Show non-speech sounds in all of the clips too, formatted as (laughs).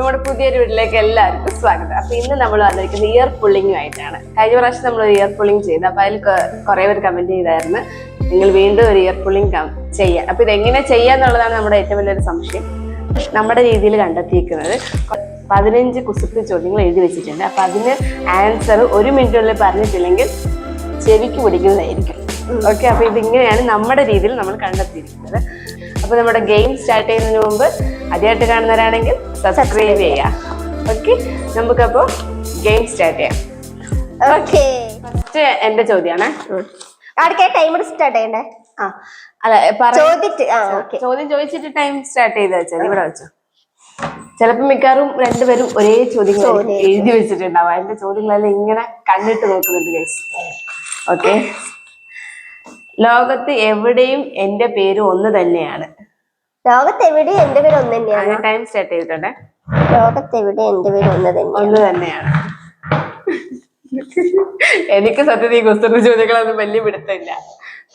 നമ്മുടെ പുതിയൊരു വീട്ടിലേക്ക് എല്ലാവർക്കും സ്വാഗതം. അപ്പൊ ഇന്ന് നമ്മൾ വന്നിരിക്കുന്നത് ഇയർ പുള്ളിങ്ങും ആയിട്ടാണ്. കഴിഞ്ഞ പ്രാവശ്യം നമ്മൾ ഒരു ഇയർ പുള്ളിങ് ചെയ്തു. അപ്പൊ അതിൽ കുറെ പേര് കമന്റ് ചെയ്തായിരുന്നു. നിങ്ങൾ വീണ്ടും ഒരു ഇയർ പുള്ളിങ് ചെയ്യാം അപ്പൊ ഇതെങ്ങനെ ചെയ്യാന്നുള്ളതാണ് നമ്മുടെ ഏറ്റവും വലിയൊരു സംശയം. നമ്മുടെ രീതിയിൽ കണ്ടെത്തിയിരിക്കുന്നത് പതിനഞ്ച് കുസൃതി ചോദ്യങ്ങൾ എഴുതി വെച്ചിട്ടുണ്ട്. അപ്പൊ അതിന് ആൻസർ ഒരു മിനിറ്റിനുള്ളിൽ പറഞ്ഞിട്ടില്ലെങ്കിൽ ചെവിക്ക് പിടിക്കുന്നതായിരിക്കും. ഓക്കെ അപ്പൊ ഇതിങ്ങനെയാണ് നമ്മുടെ രീതിയിൽ നമ്മൾ കണ്ടെത്തിയിരിക്കുന്നത്. അപ്പൊ നമ്മുടെ ഗെയിം സ്റ്റാർട്ട് ചെയ്യുന്നതിന് മുമ്പ് ആദ്യമായിട്ട് കാണുന്നവരാണെങ്കിൽ സബ്സ്ക്രൈബ് ചെയ്യാം. ഓക്കെ നമുക്കപ്പോ ഗെയിം സ്റ്റാർട്ട് ചെയ്യാം. ഓക്കേ ഫസ്റ്റ് എന്റെ ചോദ്യമാണ് ടൈമർ സ്റ്റാർട്ട് ചെയ്യണ്ടേ? ആ. ചോദ്യം ചോദിച്ചിട്ട് ടൈം സ്റ്റാർട്ട് ചെയ്ത് വെച്ചാൽ ഇവിടെ വെച്ചോ. ചിലപ്പോ മിക്കവാറും രണ്ടുപേരും ഒരേ ചോദ്യങ്ങൾ ചോദ്യം. എഴുതി വെച്ചിട്ടുണ്ടാവും. അതിന്റെ ചോദ്യങ്ങളെല്ലാം ഇങ്ങനെ കണ്ടിട്ട് നോക്കുന്നുണ്ട് ഗൈസ് ഓക്കെ ലോകത്ത് എവിടെയും എന്റെ പേര് ഒന്ന് തന്നെയാണ്. ലോകത്ത് എവിടെ എന്റെ പേര് ഒന്ന് തന്നെയാണ്? ടൈം സ്റ്റാർട്ട് ചെയ്തിട്ടുണ്ടേ. ലോകത്ത് എവിടെ എന്റെ പേര് ഒന്ന് തന്നെയാണ്? ഒന്ന് തന്നെയാണ്. എനിക്ക് സത്യത്തിൽ ഈ ക്വസ്റ്റ്യൻ ചോദ്യങ്ങളൊന്നും വലിയ പിടുത്തമില്ല.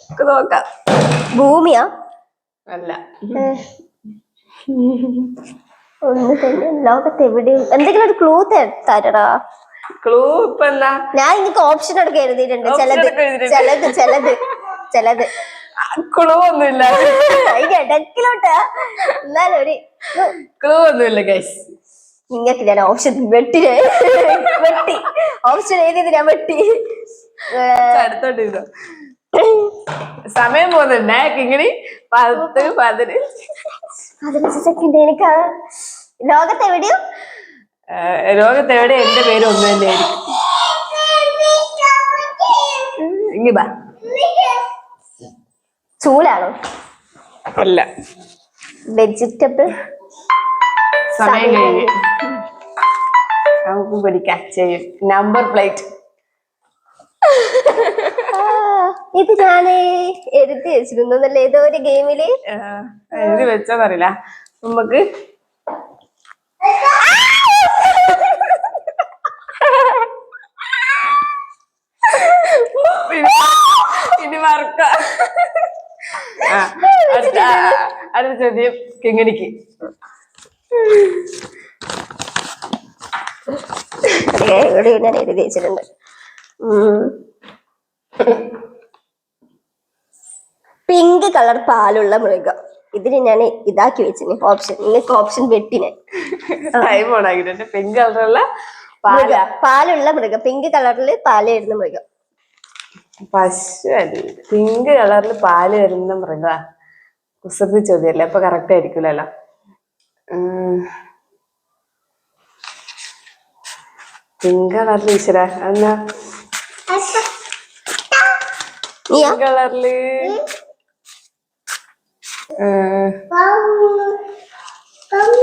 നമുക്ക് നോക്കാം. ഭൂമിയാ? അല്ല. ഒന്ന് തന്നെ ലോകത്തെവിടെയും. എന്തെങ്കിലും ഒരു ക്ലൂ തരടാ. ക്ലൂ ഇപ്പൊ എന്താ? ഞാൻ എനിക്ക് ഓപ്ഷൻ എടുക്ക എഴുതിയിട്ടുണ്ട്. ചിലത്. ചിലത് ചിലത് ചിലത്. ക്ലൂ ഒന്നുമില്ല അതിന്റെ ഇടക്കിലോട്ട് എന്നാലും ഒരു ക്ലൂ ഒന്നുമില്ല ഗൈസ് നിങ്ങൾക്ക് ഞാൻ ഓപ്ഷൻ വെട്ടി. വെട്ടി. ഓപ്ഷൻ എഴുതിയത് ഞാൻ വെട്ടി. അടുത്തോട്ട് സമയം പോകുന്നുണ്ട്. കിങ്ങിണി പത്ത് പതിനഞ്ച്. പതിനഞ്ച് സെക്കൻഡ് എനിക്ക് ലോകത്തെവിടെയും ലോകത്തെവിടെ എന്റെ പേര് ഒന്നും തന്നെ ഇങ്ങി ബാ. ചൂലാണോ? അല്ല. വെജിറ്റബിൾ സമയം കഴിഞ്ഞ്. നമുക്ക് പിടിക്കാം. ചെയ്യും. നമ്പർ പ്ലേറ്റ് ഇത് ഞാൻ എഴുതി വെച്ചിരുന്നല്ലേ ഏതോ ഒരു ഗെയിമിൽ? എഴുതി വെച്ചതറിയില്ല. നമുക്ക് ഇനി മറക്ക. അടുത്ത ചോദ്യം കിങ്ങിണിക്ക്. ഇവിടെ ഞാൻ എഴുതി വെച്ചിട്ടുണ്ട്. പിങ്ക് കളർ പാലുള്ള മൃഗം. ഇതിന് ഞാൻ ഇതാക്കി വെച്ചിന് ഓപ്ഷൻ നിങ്ങൾക്ക് ഓപ്ഷൻ വെട്ടിനെ. പിങ്ക് കളറുള്ള പാല. പാലുള്ള മൃഗം. പിങ്ക് കളറിൽ പാൽ വരുന്ന മൃഗം. പശു അല്ല പിങ്ക് കളറിൽ പാൽ വരുന്ന മൃഗ കുസൃതി ചോദ്യമല്ലേ? അപ്പൊ കറക്റ്റ് ആയിരിക്കില്ലല്ലോ പിങ്ക് കളറിൽ ഈശ്വര എന്നാ കളറിൽ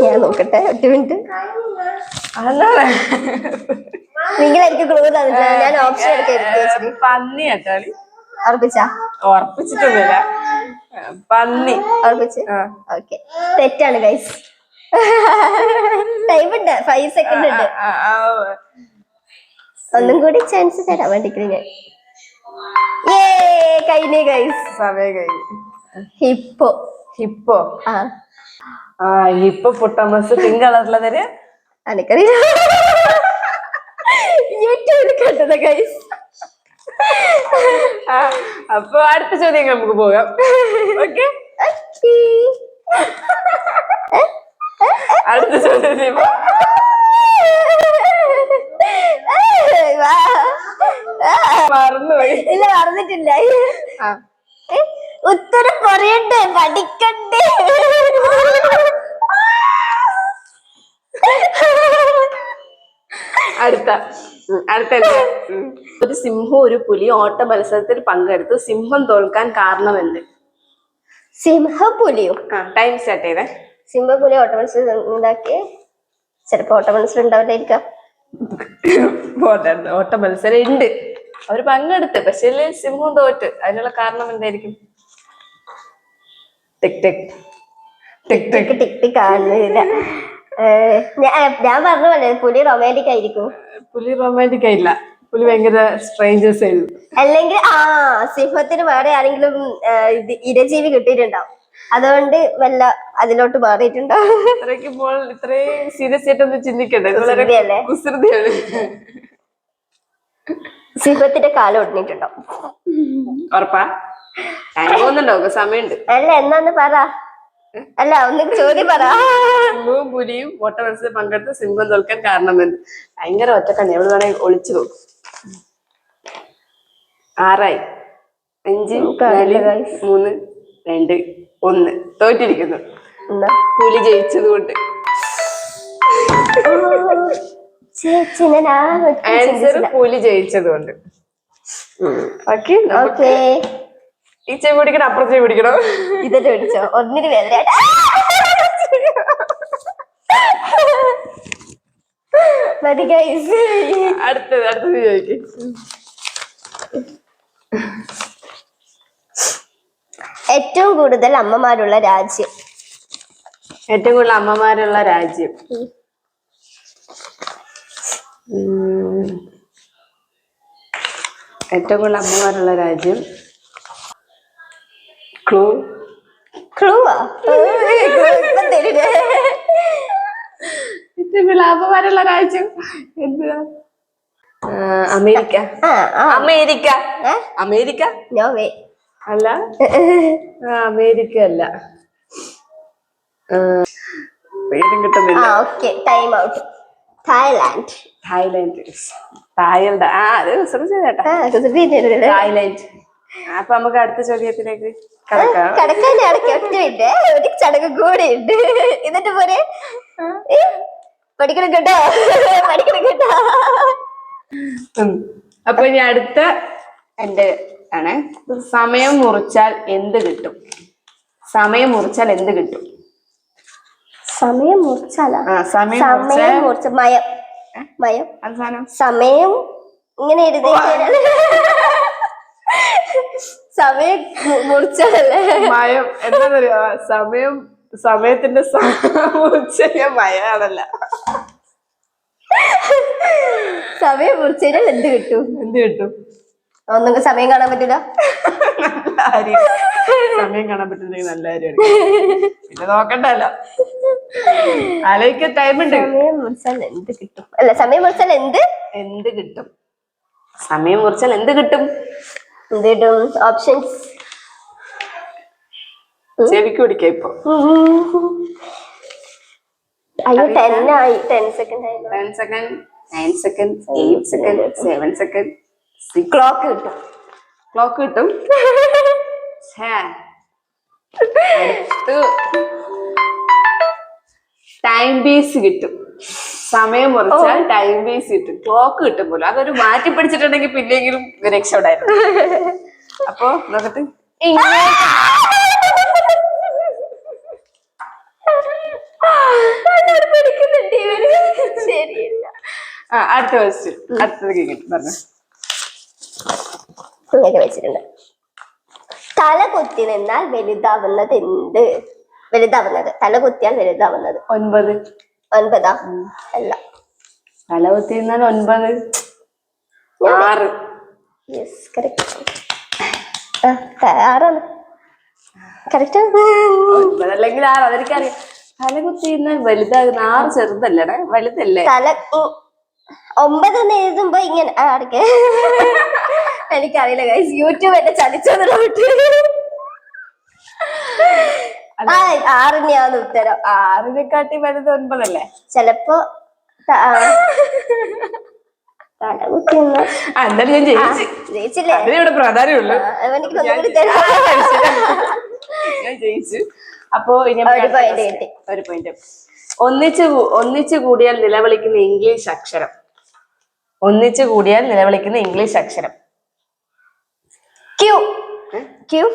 ഞാൻ നോക്കട്ടെ ഒറ്റ മിനിറ്റ്. നിങ്ങളായിരിക്കും ക്ലൂ തന്നിട്ടില്ല ഞാൻ ഓപ്ഷൻ എടുക്കാൻ എഴുതി പന്നി കേട്ടാളി ഉറപ്പിച്ചാ? ഉറപ്പിച്ചിട്ടൊന്നുമില്ല. പന്നി. ഉറപ്പിച്ച്. ഓക്കെ. തെറ്റാണ് ഗൈസ് ടൈം ഉണ്ട്. ഫൈവ് സെക്കൻഡ് ഉണ്ട്. ഒന്നും കൂടി ചാൻസ് തരാൻ വേണ്ടിട്ട് ഞാൻ. ഏ കഴിഞ്ഞു ഗൈസ് സമയം കഴിഞ്ഞു. ഹിപ്പോ ഹിപ്പോ ആ. ഹിപ്പോ പൊട്ടാമസ് പിങ്ക് കളറിലതൊരു അനക്കറിയില്ല. യൂട്യൂബിൽ കണ്ടത് ഗൈസ് അപ്പൊ അടുത്ത ചോദ്യം നമുക്ക് പോകാം. ഓക്കെ അടുത്ത ചോദ്യം. മറന്നുപോയി. ഇല്ല മറന്നിട്ടില്ല. ഉത്തരം പറയണ്ടേ പഠിക്കണ്ടേ? അടുത്ത. അടുത്ത ഒരു സിംഹം ഒരു പുലി ഓട്ട മത്സരത്തിൽ പങ്കെടുത്ത് സിംഹം തോൽക്കാൻ കാരണം കാരണമെന്ത്? സിംഹപുലിയോ? ആ ടൈം സ്റ്റാർട്ട് ചെയ്തേ. സിംഹപുലി ഓട്ട മത്സരം ഉണ്ടാക്കി ചിലപ്പോ ഓട്ട മത്സരം ഉണ്ടാവില്ലായിരിക്കാം. ഓട്ട മത്സരം ഉണ്ട്. അവർ പങ്കെടുത്ത് പക്ഷേ സിംഹം തോറ്റ്. അതിനുള്ള കാരണം എന്തായിരിക്കും? Tick tick. Tick tick. Tick tick കാണുന്നില്ല ഞാൻ പറഞ്ഞ പോലെ പുലി റൊമാന്റിക് ആയിരിക്കും. പുലി റൊമാന്റിക് ആയില്ല. പുലി ഭയങ്കര സ്ട്രേഞ്ചേഴ്സ് ആയിരുന്നു. അല്ലെങ്കിൽ ആ സിംഹത്തിന് വേറെ ആരെങ്കിലും ഇത് ഇരജീവി കിട്ടിയിട്ടുണ്ടാവും. അതുകൊണ്ട് വല്ല അതിലോട്ട് മാറിയിട്ടുണ്ടോ? ഇത്രയ്ക്ക് ഇപ്പോൾ ഇത്രയും സീരിയസ് ആയിട്ടൊന്നും ചിന്തിക്കണ്ട? കുസൃതിയാണ്. സിംഹത്തിന്റെ കാലം ഒടിഞ്ഞിട്ടുണ്ടോ ഉറപ്പാ? ടൈം പോകുന്നുണ്ടോ സമയമുണ്ട്. അല്ല എന്നാന്ന് പറ. അല്ല ഒന്ന് ചോദ്യം പറ. സിംഹവും പുലിയും ഓട്ട മത്സരത്തിൽ പങ്കെടുത്ത് സിംഹം തോൽക്കാൻ കാരണമെന്ന് ഭയങ്കര ഒറ്റക്കണ്ണി. എവിടെ വേണേ ഒളിച്ചു നോക്കും. ആറായി. അഞ്ച് നാല് മൂന്ന് രണ്ട് ഒന്ന്. തോറ്റിരിക്കുന്നു. പുലി ജയിച്ചത് കൊണ്ട് ആൻസർ പുലി ജയിച്ചത് കൊണ്ട് ഓക്കെ ഓക്കേ ഈ ചെവി പിടിക്കണം അപ്പുറത്തെ ചെവി പിടിക്കണം. ഇതൊക്കെ പിടിച്ചോ ഒന്നിന് വേദന. അടുത്തത് അടുത്തത് ചോദിക്കും. ഏറ്റവും കൂടുതൽ അമ്മമാരുള്ള രാജ്യം? ഏറ്റവും കൂടുതൽ അമ്മമാരുള്ള രാജ്യം. ഏറ്റവും കൂടുതൽ അമ്മമാരുള്ള രാജ്യം ക്ലൂ ക്ലൂവാ അമ്മമാരുള്ള രാജ്യം എന്താ? അമേരിക്ക. അമേരിക്ക. അമേരിക്ക? നോവേ അല്ല? ആ, അമേരിക്ക അല്ല (laughs) പേരും കിട്ടുന്നില്ല. Okay time out Thailand Thailand Thailand ആ അത് ആ കുസൃതിയില്ലേ? തായ്ലാൻഡ് അപ്പൊ നമുക്ക് അടുത്ത ചോദ്യത്തിലേക്ക് കടക്കാം. കടക്കാൻ ഒറ്റ മിനിറ്റ് ഒരു ചടങ്ങ് കൂടെ ഉണ്ട്. എന്നിട്ട് പോരെ? ഏ? പഠിക്കണം കേട്ടോ. പഠിക്കണം കേട്ടോ. അപ്പൊ ഇനി അടുത്ത എന്റെ ആണ്. സമയം മുറിച്ചാൽ എന്ത് കിട്ടും? സമയം മുറിച്ചാൽ എന്ത് കിട്ടും? സമയം മുറിച്ചാലാ? സമയം മുറിച്ച മയം. മയം. അവസാനം സമയം ഇങ്ങനെ എഴുതി സമയം മു- മുറിച്ചാലല്ലേ മയം എന്താ പറയാ സമയം സമയത്തിന്റെ മുറിച്ച (laughs) മയാണല്ല സമയം മുറിച്ചാൽ എന്ത് കിട്ടും? എന്ത് കിട്ടും? ഒന്നും സമയം കാണാൻ പറ്റില്ല? സമയം കാണാൻ പറ്റുന്നെങ്കിൽ നല്ല കാര്യമാണ് പിന്നെ നോക്കണ്ടല്ലോ. ആലോചിക്ക ടൈം ഉണ്ട്. സമയം മുറിച്ചാൽ എന്ത് കിട്ടും? അല്ല സമയം മുറിച്ചാൽ എന്ത്? എന്ത് കിട്ടും? സമയം മുറിച്ചാൽ എന്ത് കിട്ടും? എന്ത് കിട്ടും ഓപ്ഷൻസ് ചെവിക്ക് പിടിക്കാം ഇപ്പൊ. അയ്യോ ടെൻ ആയി. ടെൻ സെക്കൻഡ് ആയി ten second nine second eight second seven second clock കിട്ടും. ക്ലോക്ക് കിട്ടും. ടൈം ബേസ് കിട്ടും. സമയം മുറിച്ചാൽ ടൈം ബേസ് കിട്ടും ക്ലോക്ക് കിട്ടും പോലും. അതൊരു മാറ്റി പിടിച്ചിട്ടുണ്ടെങ്കിൽ പിന്നെങ്കിലും രക്ഷപ്പെടായിരുന്നു. (laughs) അപ്പൊ നോക്കട്ടെ പഠിക്കുന്നുണ്ട് ഇവർ ശരിയില്ല. ആ അടുത്ത ക്വസ്റ്റ്യൻ അടുത്തത് കിട്ടും പറഞ്ഞു. ഇങ്ങനെ വെച്ചിട്ടുണ്ട്. തല കുത്തി നിന്നാൽ വലുതാവുന്നത് എന്ത് വലുതാവുന്നത്. തല കുത്തിയാൽ വലുതാവുന്നത്. ഒൻപത്. ഒൻപതാ? അല്ല. നിന്നാൽ ഒൻപത്. ആറ്. യെസ് കറക്റ്റ് ആറാണ്. കറക്റ്റ് ആറ് അതെനിക്കറിയാം. വലുതാകുന്ന ആറ് വലുതല്ലേ? തല ഒമ്പത് എന്ന് എഴുതുമ്പോ ഇങ്ങനെ ആർക്ക് (laughs) എനിക്കറിയില്ല ഗൈസ് യൂട്യൂബ് എന്നെ ആ ആറിനെയാണ് ഉത്തരം. ആറിനെക്കാട്ടി വലുത് ഒൻപതല്ലേ? ചെലപ്പോ ഞാൻ ജയിച്ചില്ലേ? ഇവിടെ പ്രാധാന്യമുള്ളൂ ഞാൻ ജയിച്ചു. അപ്പോ ഇനി. ഒരു പോയിന്റ് ഒന്നിച്ചു ഒന്നിച്ചു കൂടിയാൽ നിലവിളിക്കുന്ന ഇംഗ്ലീഷ് അക്ഷരം. ഒന്നിച്ചു കൂടിയാൽ നിലവിളിക്കുന്ന ഇംഗ്ലീഷ് അക്ഷരം. ക്യൂ ക്യൂ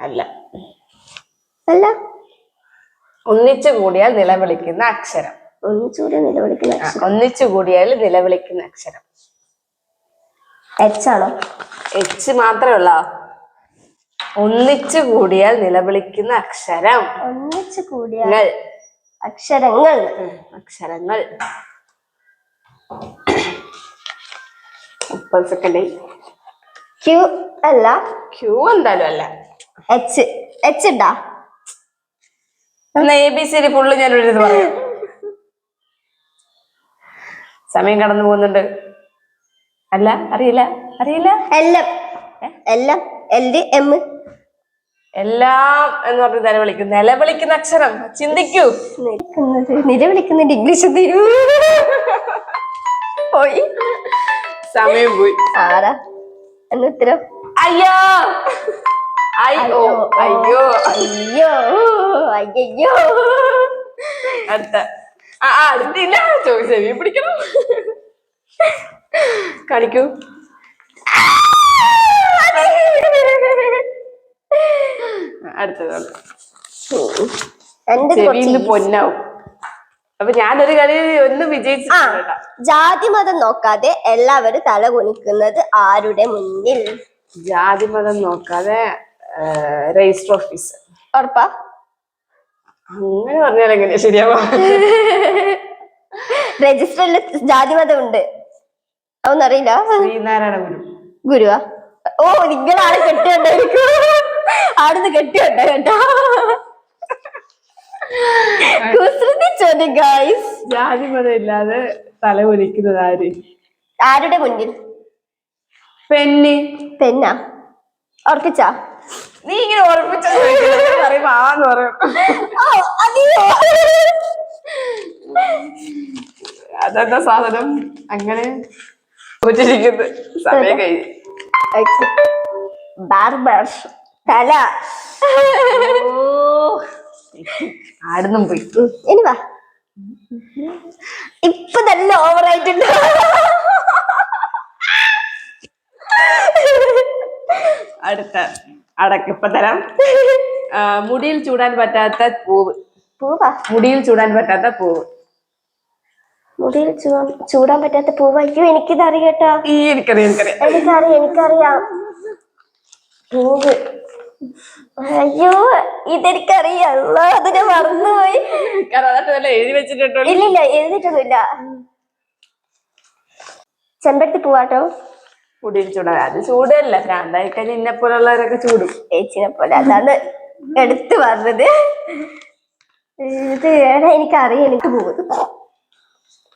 അല്ല. അല്ല. ഒന്നിച്ചു കൂടിയാൽ നിലവിളിക്കുന്ന അക്ഷരം. ഒന്നിച്ചൂടെ നിലവിളിക്കുന്ന ആ, ഒന്നിച്ചു കൂടിയാൽ നിലവിളിക്കുന്ന അക്ഷരം. എച്ച് ആണോ? എച്ച് മാത്രമേ ഉള്ളോ? ഒന്നിച്ചു കൂടിയാൽ നിലവിളിക്കുന്ന അക്ഷരം. ഒന്നിച്ചു കൂടിയ അക്ഷരങ്ങൾ. അക്ഷരങ്ങൾ. മുപ്പത് സെക്കൻഡ് ക്യൂ അല്ല. ക്യൂ എന്തായാലും അല്ല. എച്ച് എച്ച് ഉണ്ടാ? എന്നാ A B C D full ഞാൻ ഒരു ഇത് പറയാം. സമയം കടന്നു പോകുന്നുണ്ട്. അല്ല അറിയില്ല അറിയില്ല. എല്ലാം എല്ലാം എൽ എം. എല്ലാം എന്ന് പറഞ്ഞ് നിലവിളിക്കും. നിലവിളിക്കുന്ന അക്ഷരം. ചിന്തിക്കൂ. നിലവിളിക്കുന്നുണ്ട് ഇംഗ്ലീഷ് പോയി. സമയം പോയി. ആരാ? എന്നുത്തരം അയ്യോ! അയ്യോ അയ്യോ അയ്യോ അയ്യോ അടുത്ത ആ അടുത്തില്ല ചോദിച്ചു പിടിക്കണം? കാണിക്കൂ. അടുത്തത് എന്റെ ചെവി ഇന്ന് പൊന്നാവും. അപ്പൊ ഞാനൊരു കളി ഒന്ന് കേട്ടോ. ജാതി മതം നോക്കാതെ എല്ലാവരും തല കുനിക്കുന്നത് ആരുടെ മുന്നിൽ? ജാതി മതം നോക്കാതെ രജിസ്റ്റർ ഓഫീസ് ഉറപ്പാ? അങ്ങനെ പറഞ്ഞാൽ എങ്ങനെയാ ശരിയാവാ? രജിസ്റ്ററിൽ ജാതി മതം ഉണ്ട്. അതൊന്നറിയില്ല? ശ്രീനാരായണ ഗുരു. ഗുരുവാ? ഓ നിങ്ങളാണ് കെട്ടിയുണ്ടായിരിക്കും ആടുന്ന് കെട്ടിയുണ്ട് കേട്ടോ കുസൃതി ചോദ്യം ഗായ്സ് ജാതി മതം ഇല്ലാതെ തല ഒലിക്കുന്നത് ആര്? ആരുടെ മുന്നിൽ? പെണ്ണി. പെണ്ണ? ഉറപ്പിച്ചാ? നീ ഇങ്ങനെ ഓർമ്മിച്ച പറയുമ്പോ ആന്ന് പറയും. ഓ, അതെയോ? അതെന്താ സാധനം? അങ്ങനെ ചോദിച്ചിരിക്കുന്നത് സമയം കഴിഞ്ഞു. ബാർബർ. തല. ആടുന്നും പോയി. ഇനി വാ. ഇപ്പൊ തന്നെ ഓവർ ആയിട്ടുണ്ട് അടുത്ത. അടക്ക് ഇപ്പൊ തരാം മുടിയിൽ ചൂടാൻ പറ്റാത്ത പൂവ്. പൂവാ? മുടിയിൽ ചൂടാൻ പറ്റാത്ത പൂവ്. മുടിയിൽ ചൂടാൻ പറ്റാത്ത പൂവ്. അയ്യോ എനിക്കിത് അറിയട്ടോ. ഈ എനിക്കറിയാം എനിക്കറിയാം. എനിക്കറിയാം എനിക്കറിയാം. പൂവ്. അയ്യോ ഇതെനിക്കറിയാം. അത് ഞാൻ മറന്നുപോയി. എഴുതി വെച്ചിട്ടുണ്ടോ? ഇല്ലില്ല എഴുതിയിട്ടൊന്നുമില്ല. ചെമ്പരത്തി പൂവാട്ടോ. മുടിയിൽ ചൂടാൻ അത് ചൂടല്ല. ഭ്രാന്തായി കഴിഞ്ഞാൽ ഇന്നെ പോലുള്ളവരൊക്കെ ചൂടും. ചേച്ചിനെ പോലെ. അതാണ് എടുത്തു പറഞ്ഞത്. ഇത് ഏടാ എനിക്കറിയാം എനിക്ക് പോകുന്നത്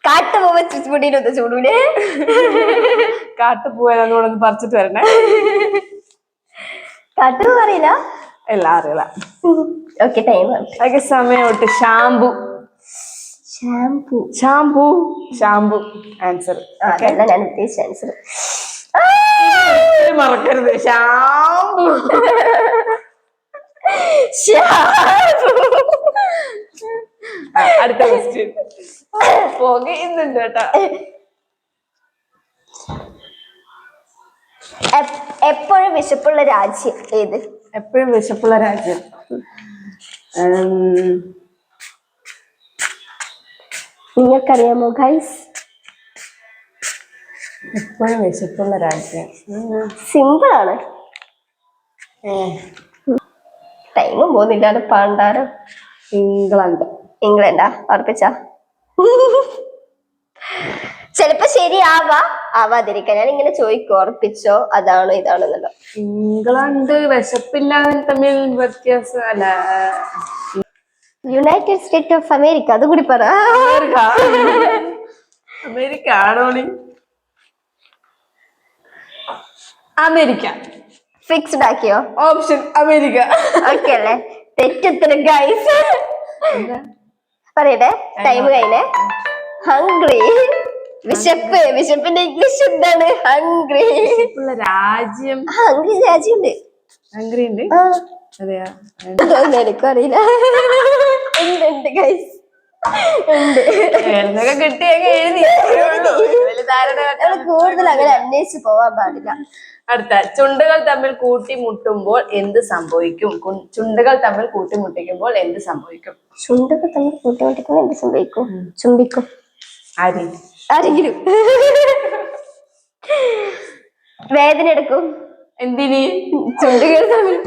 കാട്ടുപോവ മുടിയിലൊന്ന് ചൂടൂലേ? കാട്ടുപൂവെന്നു കൂടെ ഒന്ന് പറിച്ചിട്ട് വരണേ. കാട്ടു അറിയില്ല? എല്ലാം അറിയില്ല. ഓക്കെ ടൈം ഓക്കെ സമയം തൊട്ട് shampoo shampoo shampoo shampoo answer ഞാൻ ഉദ്ദേശിച്ച ആൻസർ മറക്കരുത്. ഷാംപു. അടുത്ത ക്വസ്റ്റ്യൻ പോകുന്നുണ്ട് കേട്ടാ. എപ്പോഴും വിശപ്പുള്ള രാജ്യം ഏത്? എപ്പോഴും വിശപ്പുള്ള രാജ്യം. നിങ്ങൾക്കറിയാമോ ഗൈസ് എപ്പോഴും വിശപ്പുള്ള രാജ്യം സിമ്പിളാണ് ടൈമും പോകുന്നില്ല. പാണ്ടാരം. ഇംഗ്ലണ്ട്. ഇംഗ്ലണ്ടാ? ഉറപ്പിച്ച? ചിലപ്പോ ശരിയാവാ. ആവാതിരിക്കാൻ. ഞാൻ ഇങ്ങനെ ചോദിക്കും. ഉറപ്പിച്ചോ? അതാണോ ഇതാണോ എന്നല്ലോ ഇംഗ്ലണ്ട് വിശപ്പില്ലാതെ തമ്മിൽ വ്യത്യാസം അല്ല. യുണൈറ്റഡ് സ്റ്റേറ്റ് ഓഫ് അമേരിക്ക അതുകൂടി പറ. അമേരിക്ക. അമേരിക്ക ആണോളി America. Fixed ആക്കിയോ? Option America. Okay അല്ലേ? തെറ്റുത്തരം ഗൈസ്? പറയട്ടെ? ടൈം കഴിഞ്ഞേ. ഹംഗ്രി വിശപ്പ്. വിശപ്പിന്റെ ഇംഗ്ലീഷ് എന്താണ്? ഹംഗ്രി രാജ്യം. ഹംഗ്രി രാജ്യമുണ്ട്. ഹംഗ്രി ഉണ്ട്? അതെയാ? എനിക്കും അറിയില്ല. (laughs) ഉണ്ട് ഉണ്ട് ഗൈസ് കിട്ടിയൊക്കെ എഴുതി. കൂടുതൽ അങ്ങനെ അന്വേഷിച്ച് പോവാൻ പാടില്ല. അടുത്ത ചുണ്ടുകൾ തമ്മിൽ കൂട്ടിമുട്ടുമ്പോൾ എന്ത് സംഭവിക്കും? ചുണ്ടുകൾ തമ്മിൽ കൂട്ടിമുട്ടിക്കുമ്പോൾ എന്ത് സംഭവിക്കും? ചുണ്ടുകൾ തമ്മിൽ കൂട്ടിമുട്ടിക്കുമ്പോൾ എന്ത് സംഭവിക്കും? ചുംബിക്കും. ആരെങ്കിലും. ആരെങ്കിലും. വേദന എടുക്കും. എന്തിനി? ചുണ്ടുകൾ തമ്മിൽ.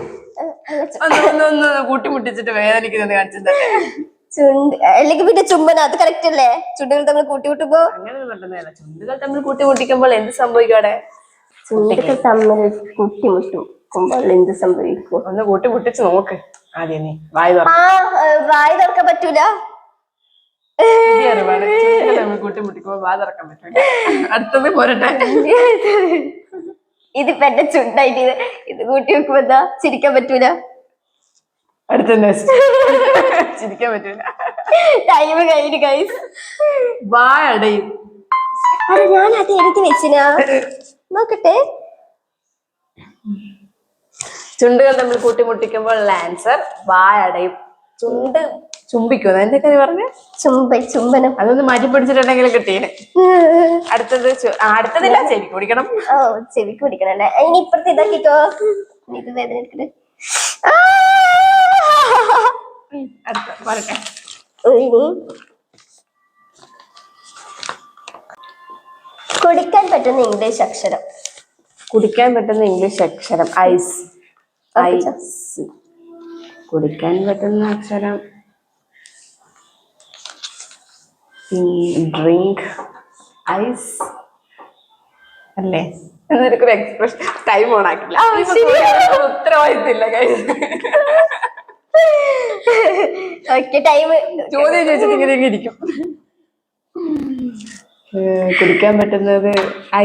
ഒന്ന് ഒന്ന് ഒന്ന് കൂട്ടിമുട്ടിച്ചിട്ട് വേദനിക്കുന്നത് കാണിച്ചിട്ടേ ചുണ്ട് അല്ലെങ്കിൽ പിന്നെ ചുമ്മന അത് കറക്റ്റ് അല്ലേ? ചുണ്ടുകൾ തമ്മിൽ അങ്ങനെ പറ്റുന്നതല്ല ചുണ്ടുകൾ തമ്മിൽ കൂട്ടിമുട്ടിക്കുമ്പോൾ എന്ത് സംഭവിക്കും അവിടെ? ചുണ്ടുകൾ തമ്മിൽ കൂട്ടിമുട്ടുമ്പോൾ എന്ത് സംഭവിക്കും? ഒന്ന് കൂട്ടിമുട്ടിച്ച് നോക്ക് ആദ്യം നീ. വായി വായി തുറക്കാൻ പറ്റൂല? അടുത്തത് പോരട്ടെ. ഇതിപ്പോ എന്റെ ചുണ്ടായിട്ട് ഇത് കൂട്ടി വെക്കുമ്പോ എന്താ? ചിരിക്കാൻ പറ്റൂല? അടുത്ത ചിരിക്കാൻ പറ്റൂല. ടൈം കഴിഞ്ഞു ഗൈസ് വായ അടയും അതെ ഞാൻ അത് എടുത്ത് വെച്ചിനാ. നോക്കട്ടെ. ചുണ്ടുകൾ തമ്മിൽ കൂട്ടിമുട്ടിക്കുമ്പോൾ ആൻസർ വായടയും. ചുണ്ട് ചുംബിക്കും എന്റെ കാര്യം പറഞ്ഞു? ചുംബ ചുംബനം. അതൊന്ന് മാറ്റി പിടിച്ചിട്ടുണ്ടെങ്കിൽ കിട്ടിയേ അടുത്തത് അടുത്തതില്ല ചെവി കുടിക്കണം. ഓ ചെവി കുടിക്കണം അല്ലേ? ഇനി ഇപ്പുറത്ത് ഇതാക്കിട്ടോ ഇത് വേദന എടുക്കട്ടെ ആ! അടുത്ത പറട്ടെ ഇനി കുടിക്കാൻ പറ്റുന്ന ഇംഗ്ലീഷ് അക്ഷരം. കുടിക്കാൻ പറ്റുന്ന ഇംഗ്ലീഷ് അക്ഷരം ഐസ്. ഐസ്. കുടിക്കാൻ പറ്റുന്ന അക്ഷരം. Drink ice. അല്ലേ? എന്നൊരു എക്സ്പ്രഷൻ ടൈം ഓൺ ആക്കില്ല. ഉത്തരവാദിത്തമില്ല ഓക്കെ ടൈം ചോദ്യം ചോദിച്ചിട്ട് ഇങ്ങനെ ഇങ്ങനെ ഇരിക്കും. കുടിക്കാൻ പറ്റുന്നത്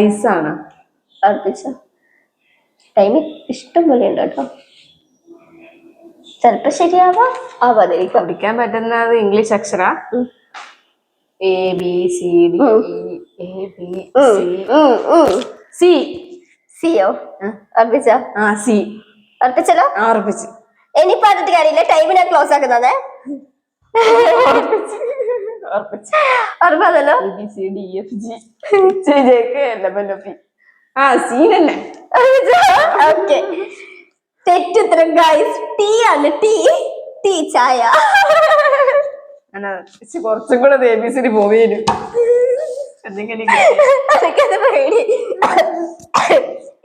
ഐസ് ആണ്. ടൈം ഇഷ്ടം പോലെ ഉണ്ട് കേട്ടോ. ചിലപ്പോ ശരിയാവാ. ആവാതിരിക്കും കുടിക്കാൻ പറ്റുന്നത് ഇംഗ്ലീഷ് അക്ഷര. A B C D A B C. സിയോ? അർപ്പിച്ചോ ആ സി. അർപ്പിച്ചല്ലോ അർപ്പിച്ചു ഇനി പറഞ്ഞിട്ട് കാര്യമില്ല. ടൈം ഞാൻ ക്ലോസ് ആക്കുന്നത്. പി ആ തന്നെ ഓക്കെ തെറ്റുത്തരം ഗൈസ് ടീ ആണ്. ടീ ടീ ചായ. കുറച്ചും കൂടെ എ ബി സി ഡി പോവേനു എന്തെങ്കിലും എനിക്കത് പേടി.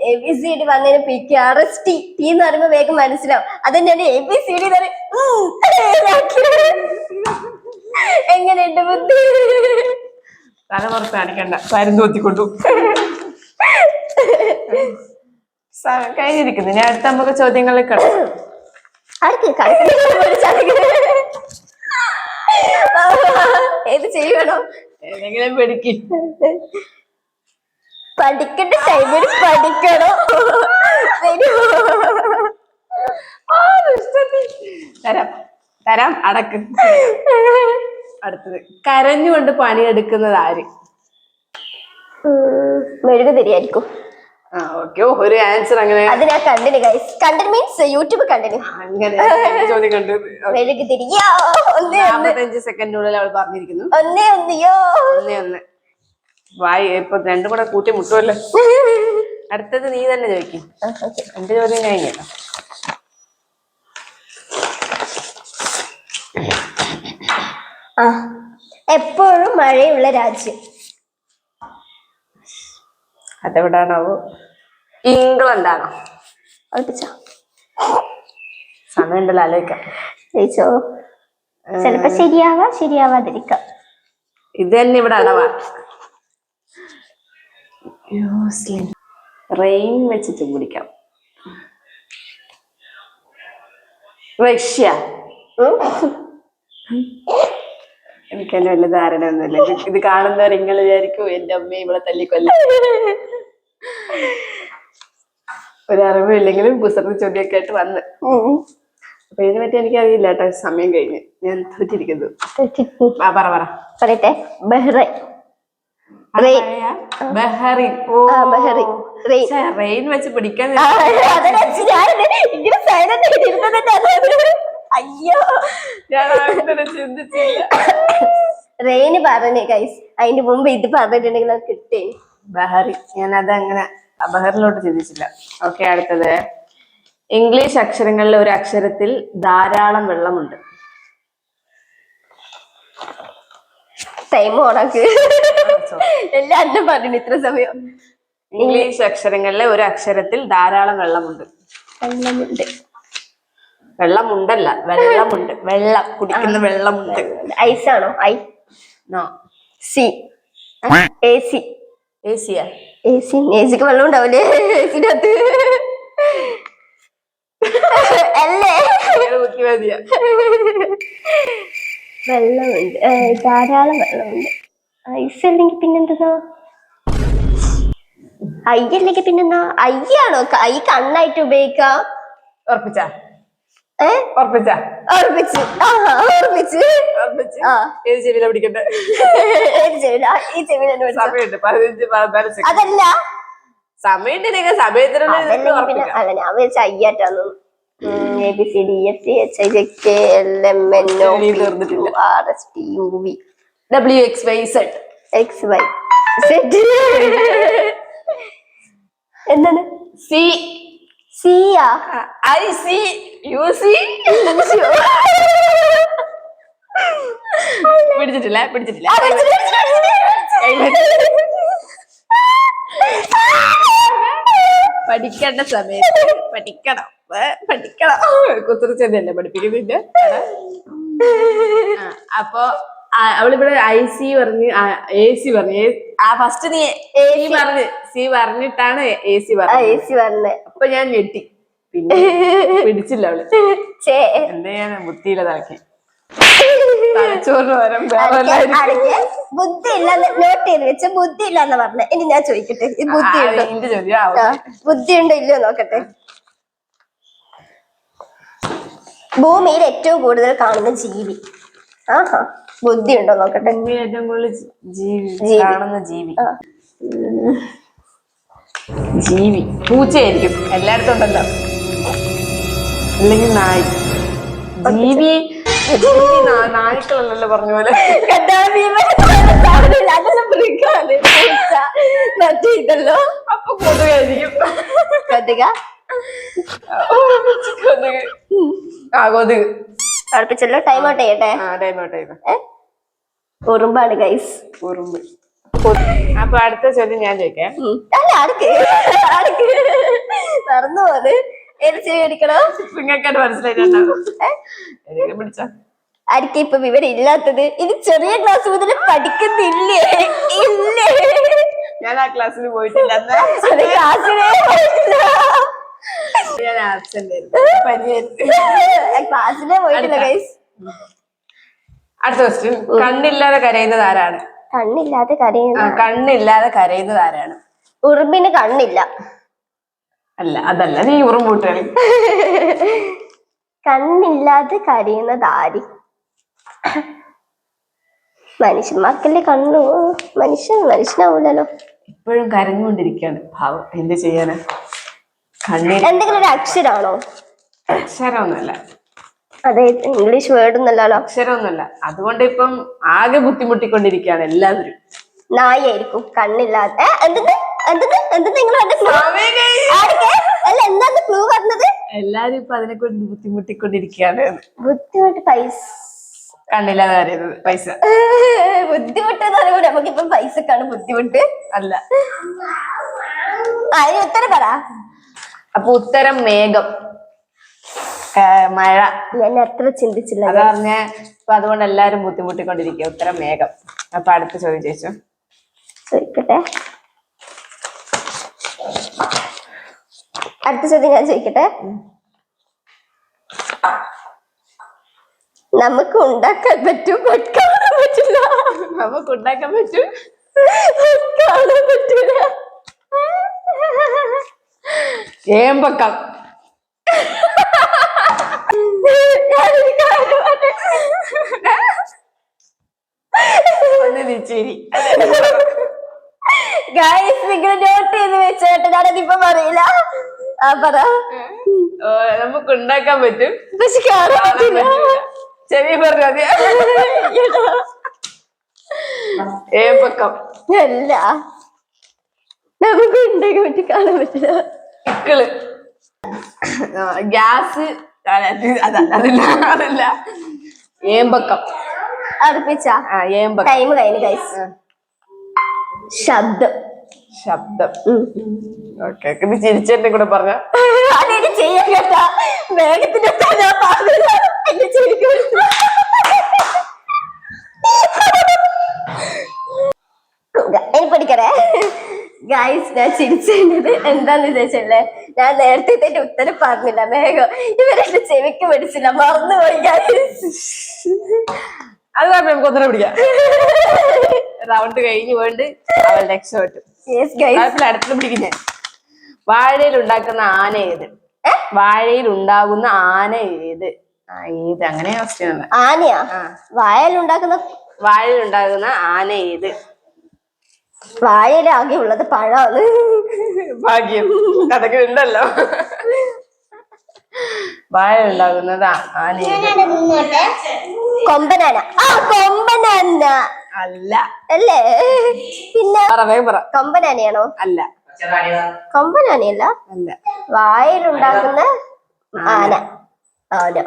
എ ബി സി ഡി വന്നതിന് P K R S T T എന്ന് പറയുമ്പോ വേഗം മനസ്സിലാവും. അതെന്നെ എ ബി സി ഡി എങ്ങനെയുണ്ട് ബുദ്ധി? തല പുറത്ത് കാണിക്കണ്ട. കാര്യം തോത്തിക്കൊണ്ടു. സ- കഴിഞ്ഞിരിക്കുന്നു. ഞാൻ അടുത്ത നമുക്ക് ചോദ്യങ്ങളിൽ കിടക്കും. ഏത് ചെയ്യണോ? ഏതെങ്കിലും പെടുക്കി. പഠിക്കേണ്ട ടൈമിൽ പഠിക്കണം. തരാം. തരാം അടക്ക്. അടുത്തത്. കരഞ്ഞുകൊണ്ട് പണിയെടുക്കുന്നത് ആര്? ഉം, മെഴുക് തിരിയായിരിക്കും. ആ ഓക്കെ ഒരു ആൻസർ അങ്ങനെ. അത് ഞാൻ കണ്ടിന്. ഗൈസ് കണ്ടിന് മീൻസ് യൂട്യൂബ് കണ്ടിന് ഒന്നേ ഒന്ന്. നാപ്പത്തഞ്ച് സെക്കൻഡിനുള്ളിൽ അവൾ പറഞ്ഞിരിക്കുന്നു. ഒന്നേ ഒന്നിയോ ഒന്നേ ഒന്ന്. വായി ഇപ്പൊ രണ്ടും കൂടെ കൂട്ടി മുട്ടുമല്ലോ അടുത്തത് നീ തന്നെ ചോദിക്കും. എന്റെ ചോദ്യം കഴിഞ്ഞല്ലോ ആ എപ്പോഴും മഴയുള്ള രാജ്യം. അതെവിടാണാവോ? ഇംഗ്ലണ്ട് ആണോ ഉറപ്പിച്ചോ സമയമുണ്ടല്ലോ ആലോചിക്കാം. ചോദിച്ചോ ചിലപ്പോ ശരിയാവാ ശരിയാവാതിരിക്കാം. ഇത് തന്നെ ഇവിടെ അടവാ. റെയിൻ വെച്ചിട്ട് കുടിക്കാം. റഷ്യ. ഉം. എനിക്ക് അതിന് വല്ല ധാരണ ഒന്നുമില്ല ഇത് കാണുന്നവർ നിങ്ങൾ വിചാരിക്കും എന്റെ അമ്മ ഇവിടെ തല്ലിക്കൊല്ല ഒരു അറിവില്ലെങ്കിലും പുസ്തകത്തിൽ ചോദ്യമൊക്കെ ആയിട്ട് വന്ന്. അപ്പൊ ഇതിനെ പറ്റി എനിക്ക് അറിയില്ല കേട്ടോ സമയം കഴിഞ്ഞ്. ഞാൻ തെറ്റിരിക്കുന്നു. ആ പറ പറ. പറയട്ടെ. ബഹ്റൈൻ. ബഹറിൻ ഓ റെയിൻ വെച്ച് പിടിക്കാൻ. അയ്യോ. ചിന്തിച്ചില്ല. റെയിന് പറഞ്ഞേ കൈസ് അതിന്റെ മുമ്പ് ഇത് പറഞ്ഞിട്ടുണ്ടെങ്കിൽ അത് കിട്ടേ. ബഹറി ഞാൻ അത് അങ്ങനെ ബഹറിലോട്ട് ചിന്തിച്ചില്ല. ഓക്കെ അടുത്തത്. ഇംഗ്ലീഷ് അക്ഷരങ്ങളിലെ ഒരു അക്ഷരത്തിൽ ധാരാളം വെള്ളമുണ്ട്. ടൈം ഓണാക്ക് എല്ലാം അന്നെ പറഞ്ഞു ഇത്ര സമയം. ഇംഗ്ലീഷ് അക്ഷരങ്ങളിലെ ഒരു അക്ഷരത്തിൽ ധാരാളം വെള്ളമുണ്ട്. വെള്ളമുണ്ട്. വെള്ളമുണ്ടല്ല വെള്ളമുണ്ട്. വെള്ളം കുടിക്കുന്ന വെള്ളമുണ്ട്. ഐസ് ആണോ I? No C. A C. Asia A C. A സിക്ക് വെള്ളം ഉണ്ടാവില്ലേ എ സിനകത്ത്. അല്ലേ? വെള്ളമുണ്ട്. ധാരാളം വെള്ളമുണ്ട്. ഐസ് അല്ലെങ്കിൽ പിന്നെന്താ ഐ അല്ലെങ്കിൽ പിന്നെന്താ? അയ്യാണോ ഐ കണ്ണായിട്ട് ഉപയോഗിക്കാം? ഉറപ്പിച്ചാ. ഏ? ഉറപ്പിച്ചാ. ആ ഉറപ്പിച്ച്. ആ. ഏത് ചെവിയിലാ പിടിക്കണ്ടേ? ഏത് ചെവിയിലാ? ഈ ചെവിയിൽ തന്നെ പിടിച്ചോ. സമയമുണ്ട്. പതിനഞ്ച് പതിനാല് സെക്കൻഡ് അതല്ല. സമയമുണ്ട് നിങ്ങൾ സമയത്തിനുള്ളിൽ നിനക്ക് അതല്ലെങ്കിൽ പിന്നെ ഉറപ്പിക്കാം. അല്ല ഞാൻ വിചാരിച്ച അയ്യാറ്റാന്ന് A B C D F G H I J K L M N O ഇനി തീർന്നിട്ടില്ല. R S T U V W X Y Z X Y Z എന്താണ്? സി സിയാ ഐ സി യു സി പിടിച്ചിട്ടില്ല പിടിച്ചിട്ടില്ല. പഠിക്കേണ്ട സമയത്ത് പഠിക്കണം. പഠിക്കണം. കുത്തിരിച്ചതല്ലേ പഠിപ്പിക്കുന്നില്ല അപ്പൊ അവളിവിടെ ഐ സി പറഞ്ഞ് എ സി പറഞ്ഞു. ആ ഫസ്റ്റ് നീ എ സി പറഞ്ഞ്. സി പറഞ്ഞിട്ടാണ് എ സി പറഞ്ഞത്. എ സി പറഞ്ഞേ അപ്പൊ ഞാൻ ഞെട്ടി. പിന്നെ (laughs) പിടിച്ചില്ല അവൾ. ചേ എന്താ ഞാൻ ബുദ്ധിയില്ല തലക്കി നോട്ട് ചെയ്ത് വെച്ച പറഞ്ഞ. ഇനി ഞാൻ ചോദിക്കട്ടെ? ഈ ഇല്ലയോ നോക്കട്ടെ. ഭൂമിയിൽ ഏറ്റവും കൂടുതൽ കാണുന്ന ജീവി. ആഹാ. ബുദ്ധി ഉണ്ടോ നോക്കട്ടെ? ഭൂമിയിൽ ഏറ്റവും കൂടുതൽ ജീവി ജീവി. കാണുന്ന ജീവി. ആ. ജീവി. പൂച്ചയായിരിക്കും. എല്ലായിടത്തും ഉണ്ടല്ലോ. അല്ലെങ്കിൽ നായി. ജീവി ജീവി നാ- നായ്ക്കളല്ലല്ലോ പറഞ്ഞ പോലെ. കണ്ടാ ഭീമനെ പോലെ സാധനമില്ല. അതെല്ലാം മൃഗാണ്. പൂച്ച. മറ്റേ ഇതല്ലോ. അപ്പൊ കൊതുകായിരിക്കും. കൊതുക? കൊതുക്. ആ കൊതുക്. ഉറപ്പിച്ചല്ലോ? ടൈം ഔട്ട് ചെയ്യട്ടെ. ടൈം ഔട്ട് ചെയ്തു? ഉറുമ്പാണ് ഗൈസ് ഉറുമ്പ്. അപ്പൊ അടുത്ത ചോദ്യം ഞാൻ ചോദിക്കാം. അല്ല അടുക്ക്. അടുക്ക്. നടന്നു എനിക്ക് പിടിച്ച? അടുക്ക് ഇപ്പൊ വിവരം ഇല്ലാത്തത്. ഇത് ചെറിയ ക്ലാസ് മുതൽ പഠിക്കുന്നില്ലേ ഇല്ലേ? ഞാൻ ആ ക്ലാസ്സിൽ പോയിട്ടില്ല. ക്ലാസ്സിലേ ആബ്സെന്റ് ആയിരുന്നു പനിയായിരുന്നു ക്ലാസ്സിലേ പോയിട്ടില്ല ഗൈസ് അടുത്ത ക്വസ്റ്റ്യൻ കണ്ണില്ലാതെ കരയുന്നത് ആരാണ്? കണ്ണില്ലാതെ കരയുന്നത് കരയുന്ന കണ്ണില്ലാതെ കരയുന്നത് ആരാണ്? ഉറുമ്പിന് കണ്ണില്ല. അല്ല അതല്ല നീ ഉറും കൂട്ടുകളി (laughs) കണ്ണില്ലാതെ കരയുന്നത് ആര്? മനുഷ്യന്മാർക്കല്ലേ കണ്ണു? മനുഷ്യൻ മനുഷ്യനാവൂലല്ലോ. ഇപ്പോഴും കരഞ്ഞുകൊണ്ടിരിക്കുകയാണ്. ഭാവം എന്ത് ചെയ്യാന്? കണ്ണിൽ. എന്തെങ്കിലും ഒരു അക്ഷരാണോ? അക്ഷരമൊന്നുമല്ല. അതെ ഇംഗ്ലീഷ് വേർഡ് ഒന്നല്ലോ അക്ഷരമൊന്നുമല്ല. അതുകൊണ്ട് ഇപ്പം ആകെ ബുദ്ധിമുട്ടിക്കൊണ്ടിരിക്കുകയാണ് എല്ലാവരും. നായായിരിക്കും കണ്ണില്ലാതെ. എന്തെന്ന്? എന്തെന്ന്? എന്തെന്ന് നിങ്ങൾ? അല്ല എന്താന്ന് ക്ലൂ പറഞ്ഞത്? എല്ലാരും ഇപ്പൊ അതിനെ കൊണ്ട് ബുദ്ധിമുട്ടിക്കൊണ്ടിരിക്കുകയാണ്. ബുദ്ധിമുട്ട് പൈസ. കണ്ണില്ലാതെ അറിയുന്നത് പൈസ. ബുദ്ധിമുട്ട് എന്ന് പറയുമ്പോൾ നമുക്കിപ്പം പൈസക്കാണ് ബുദ്ധിമുട്ട്. അല്ല. ആ ഉത്തരം പറ? അപ്പൊ ഉത്തരം മേഘം. മഴ. ഞാൻ അത്ര ചിന്തിച്ചില്ല. അത് പറഞ്ഞ അപ്പൊ അതുകൊണ്ട് എല്ലാരും ബുദ്ധിമുട്ടിക്കൊണ്ടിരിക്കുക ഉത്തരം മേഘം. അപ്പൊ അടുത്ത ചോദ്യം ചോദിച്ചു? ചോദിക്കട്ടെ. അടുത്ത ചോദ്യം ഞാൻ ചോദിക്കട്ടെ. നമുക്ക് ഉണ്ടാക്കാൻ പറ്റും കാണാൻ പറ്റില്ല. നമുക്ക് ഉണ്ടാക്കാൻ പറ്റും. കാണാൻ പറ്റില്ല. ഏമ്പക്കം ഒന്ന് തിരിച്ചേരി ഗായ്സ് നിങ്ങൾ നോട്ട് ചെയ്ത് വെച്ചേട്ടെ. ഞാനതിപ്പം പറയില്ല. ആ പറ. നമുക്ക് ഉണ്ടാക്കാൻ പറ്റും. പക്ഷെ കാണാൻ പറ്റില്ല. ചെവി ഏമ്പക്കം അല്ല നമുക്ക് ഉണ്ടാക്കാൻ പറ്റി കാണാൻ പറ്റില്ല. ഇക്കിൾ ഗ്യാസ്. അതല്ല അതല്ല. ഏമ്പക്കം. അടുപ്പിച്ച? ഏമ്പക്കം. ടൈം കഴിഞ്ഞു ഗൈസ് ശബ്ദം. ശബ്ദം. ഓക്കെ ഇത് ചിരിച്ചെന്നെ കൂടെ പറഞ്ഞ. അതെനിക്ക് ചെയ്യാൻ കേട്ടാ. വേഗത്തിന്റെ ഞാൻ പറഞ്ഞില്ല എന്റെ ചെവിക്ക്. പഠിക്കണേ. ഗൈസ് ഞാൻ ചിരിച്ചത് എന്താന്ന് ചോദിച്ചല്ലേ? ഞാൻ നേരത്തെ തന്നെ ഉത്തരം പറഞ്ഞില്ല മേഘം. ഇവരെന്റെ ചെവിക്ക് പിടിച്ചില്ല മറന്നുപോയി. അത് കാരണം നമുക്ക് ഒന്നര പിടിക്കാം. റൗണ്ട് കഴിഞ്ഞു പോയിട്ട് അവൾ രക്ഷപ്പെട്ടു അടുത്തത് പിടിക്കും ഞാൻ വാഴയിൽ ഉണ്ടാക്കുന്ന ആന ഏത്? വാഴയിൽ ഉണ്ടാകുന്ന ആന ഏത്? അങ്ങനെ ആനയാ? വാഴയിൽ ഉണ്ടാക്കുന്ന വാഴയിൽ ഉണ്ടാകുന്ന ആന ഏത്? വാഴയുടെ ആകെ ഉള്ളത് പഴമാണ് ഭാഗ്യം. അതൊക്കെ ഉണ്ടല്ലോ. വാഴ ഉണ്ടാകുന്നത് കൊമ്പനാന. ആ കൊമ്പനാന. അല്ല. അല്ലേ? പിന്നെ കൊമ്പനാനയാണോ? അല്ല. കൊമ്പനാനയല്ല. അല്ല. വായലുണ്ടാക്കുന്ന ആന. ആന.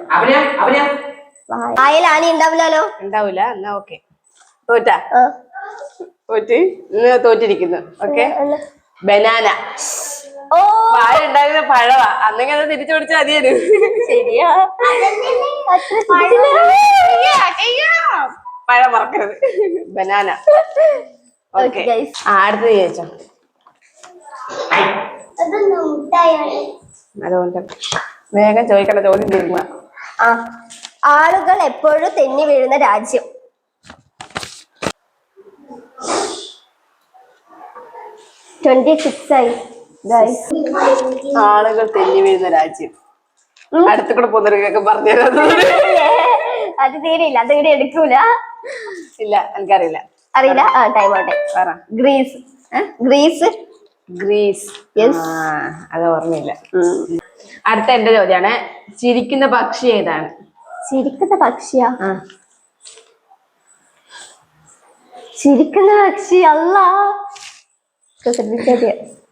വായ- വായയിൽ ആന ഉണ്ടാവില്ലല്ലോ ഉണ്ടാവൂല എന്നാ ഓക്കെ. തോറ്റാ. തോറ്റ്? ഇന്ന് തോറ്റിരിക്കുന്നു. ഓക്കെ ബനാന ഓ! വാഴ ഉണ്ടായിരുന്ന പഴവാ. അന്നെങ്കിൽ അത് തിരിച്ചു പിടിച്ചാൽ മതിയായിരുന്നു ശരിയാ. പഴം മറക്കരുത്. ബനാന Okay, ഓക്കെ അടുത്തത് ചോദിച്ചോ. അതുകൊണ്ട് വേഗം ചോദിക്കണ ചോദ്യം തീരുമാനം ആ. ആളുകൾ എപ്പോഴും തെന്നി വീഴുന്ന രാജ്യം. ട്വന്റി സിക്സ് ആയി. ആളുകൾ തെന്നി വീഴുന്ന രാജ്യം. അടുത്ത കൂടെ പോകുന്നവരൊക്കെ പറഞ്ഞു തരുന്നത്. അത് തീരെയില്ല. അത് ഇവിടെ എടുക്കൂല. ഇല്ല എനിക്കറിയില്ല. അറിയില്ല? ആ ടൈം ആവട്ടെ. Greece Greece Greece. അത് ഓർമ്മയില്ല. അടുത്ത എന്റെ ചോദ്യമാണ് ചിരിക്കുന്ന പക്ഷി ഏതാണ്? ചിരിക്കുന്ന പക്ഷിയാ? ചിരിക്കുന്ന പക്ഷി അല്ല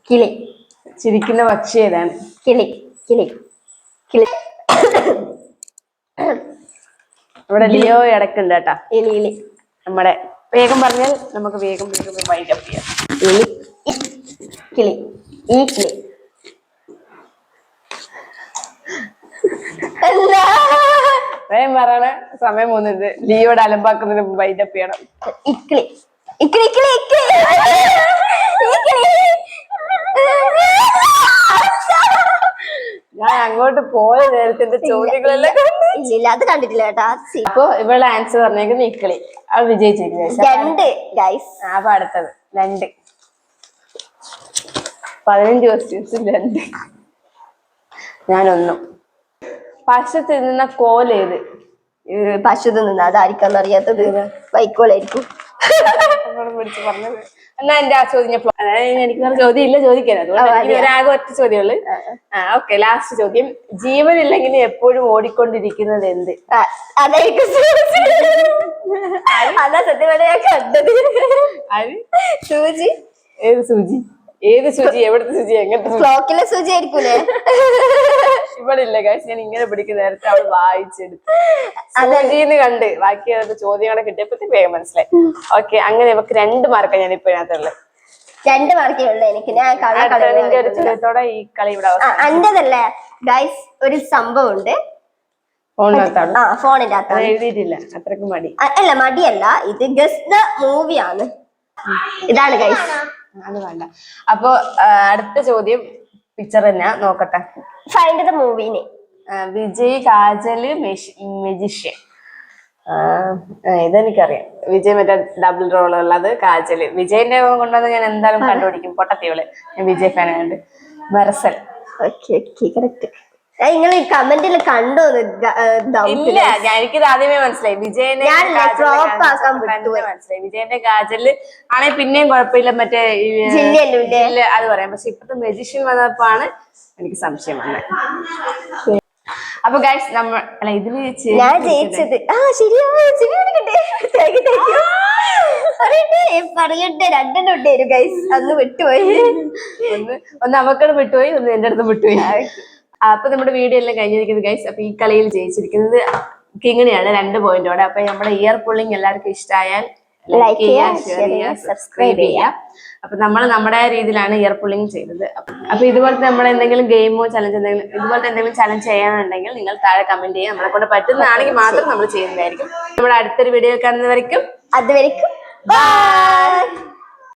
കിളി ചിരിക്കുന്ന പക്ഷി ഏതാണ്? കിളി കിളി കിളി ഇവിടെ ലിയോ ഇടക്കുണ്ട് കേട്ടാ. എലി എലി നമ്മുടെ വേഗം പറഞ്ഞാൽ നമുക്ക് വേഗം വേഗം വൈൻഡപ്പ് ചെയ്യാം. എലി കിളി ഈ കിളി വേഗം പറയണ. സമയം പോകുന്നത് ലിയോടെ അലമ്പാക്കുന്നതിന് വൈൻഡപ്പ് ചെയ്യണം. ഇക്കിളി ഇക്കിളി ഇക്കിളി ഇക്കിളി ഞാൻ അങ്ങോട്ട് പോയ നേരത്തെ ചോദ്യങ്ങളെല്ലാം ഇല്ല അത് കണ്ടിട്ടില്ല കേട്ടാ അപ്പൊ ഇവളുടെ ആൻസർ പറഞ്ഞേക്കുന്നത് ഇക്കളി അവൾ വിജയിച്ചിരിക്കുന്നത് രണ്ട് ഗൈസ് അപ്പൊ അടുത്തത്. രണ്ട്. പതിനഞ്ച് ക്വസ്റ്റ്യൻസ് രണ്ട്. ഞാനൊന്നും. പശു തിന്നുന്ന കോലേത് പശു തിന്നുന്ന അതായിരിക്കാന്ന് അറിയാത്തത് വൈക്കോലായിരിക്കും. പറഞ്ഞത്. എന്നാ എന്റെ ആ ചോദ്യം എനിക്ക് ചോദ്യം ഇല്ല ചോദിക്കാൻ അതുകൊണ്ട് ഒരാകെ ഒറ്റ ചോദ്യമുള്ളു. ആ ഓക്കെ ലാസ്റ്റ് ചോദ്യം. ജീവനില്ലെങ്കിൽ എപ്പോഴും ഓടിക്കൊണ്ടിരിക്കുന്നത് എന്ത്? അതാ സത്യം കണ്ടത്. സൂചി. ഏത് സൂചി? ഏത് സൂചി? എവിടുത്തെ സൂചി? എങ്ങനത്തെ ക്ലോക്കിലെ സൂചി ആയിരിക്കൂലേ? ഇവിടെ ഇല്ല കാശ് ഞാൻ ഇങ്ങനെ പിടിക്കുന്ന നേരത്തെ അവൾ വായിച്ചെടുത്തു. സൂചിന്ന് കണ്ട് ബാക്കി അതിന്റെ ചോദ്യങ്ങളെ കിട്ടിയപ്പോഴത്തേക്ക് വേഗം മനസ്സിലായി. ഓക്കെ അങ്ങനെ ഇവക്ക് രണ്ട് മാർക്കാണ് ഞാൻ ഇപ്പൊ ഇതിനകത്തുള്ളത് രണ്ട് മാർക്കേ ഉള്ളു എനിക്ക്. ഞാൻ ചോദ്യത്തോടെ ഈ കളി ഇവിടെ അവസാനം അന്റതല്ലേ ഗൈസ് ഒരു സംഭവം ഉണ്ട് ഫോണിന്റെ അകത്താണ് എഴുതിയിട്ടില്ല. അത്രക്കും മടി. അല്ല മടിയല്ല. ഇത് ഗസ് ദ മൂവിയാണ്. ഇതാണ് ഗൈസ് അത് വേണ്ട. അപ്പൊ അടുത്ത ചോദ്യം. പിക്ചർ തന്നെ നോക്കട്ടെ. ഫൈൻഡ് ദ മൂവിനെ വിജയ് കാജൽ മെജിഷ്യൻ. ഇതെനിക്കറിയാം. വിജയ് മറ്റേ ഡബിൾ റോൾ ഉള്ളത് കാജൽ. വിജയന്റെ കൊണ്ടുവന്ന് ഞാൻ എന്തായാലും കണ്ടുപിടിക്കും. പൊട്ടത്തിയോൾ. ഞാൻ വിജയ് ഫാനായത് മെറസൽ ഓക്കെ ഓക്കെ കറക്റ്റ് നിങ്ങൾ ഈ കമന്റിൽ കണ്ടോ ഇല്ല ഞാൻ എനിക്കിത് ആദ്യമേ മനസ്സിലായി. വിജയനെ ഞാൻ ആക്കാൻ. മനസ്സിലായി. വിജയന്റെ കാജൽ ആണെ പിന്നെയും കുഴപ്പമില്ല. മറ്റേ അത് പറയാം. പക്ഷെ ഇപ്പത്തെ മെജിഷ്യൻ വന്നപ്പോ ആണ് എനിക്ക് സംശയം വന്നത്. അപ്പൊ ഗൈസ് നമ്മൾ അല്ല ഇതിൽ ഞാൻ ജയിച്ചത്. ആ ശരിയാണ്. പറയട്ടെ രണ്ടെണ്ണം ഉണ്ടായിരുന്നു ഗൈസ് അന്ന് വിട്ടുപോയി. ഒന്ന് ഒന്ന് അവക്കടെ വിട്ടുപോയി ഒന്ന് എന്റെ അടുത്ത് വിട്ടുപോയി. അപ്പൊ നമ്മുടെ വീഡിയോ എല്ലാം കഴിഞ്ഞിരിക്കുന്നത് ഗൈസ് അപ്പൊ ഈ കളിയിൽ ജയിച്ചിരിക്കുന്നത് കിങ്ങിണിയാണ് രണ്ട് പോയിന്റോടെ അപ്പൊ നമ്മുടെ ഇയർ പുള്ളിങ് എല്ലാവർക്കും ഇഷ്ടമായാൽ ലൈക്ക് ചെയ്യുക, ഷെയർ ചെയ്യുക, സബ്സ്ക്രൈബ് ചെയ്യുക അപ്പൊ നമ്മൾ നമ്മുടെ രീതിയിലാണ് ഇയർ പുള്ളിങ് ചെയ്തത്. അപ്പൊ- ഇതുപോലത്തെ നമ്മൾ എന്തെങ്കിലും ഗെയിമോ ചലഞ്ച് എന്തെങ്കിലും ഇതുപോലത്തെ എന്തെങ്കിലും ചലഞ്ച് ചെയ്യാനുണ്ടെങ്കിൽ നിങ്ങൾ താഴെ കമന്റ് ചെയ്യുക നമ്മളെ കൊണ്ട് പറ്റുന്നതാണെങ്കിൽ മാത്രം നമ്മൾ ചെയ്യുന്നതായിരിക്കും. നമ്മുടെ അടുത്തൊരു വീഡിയോ കാണുന്നവരേക്കും അതുവരെക്കും. ബൈ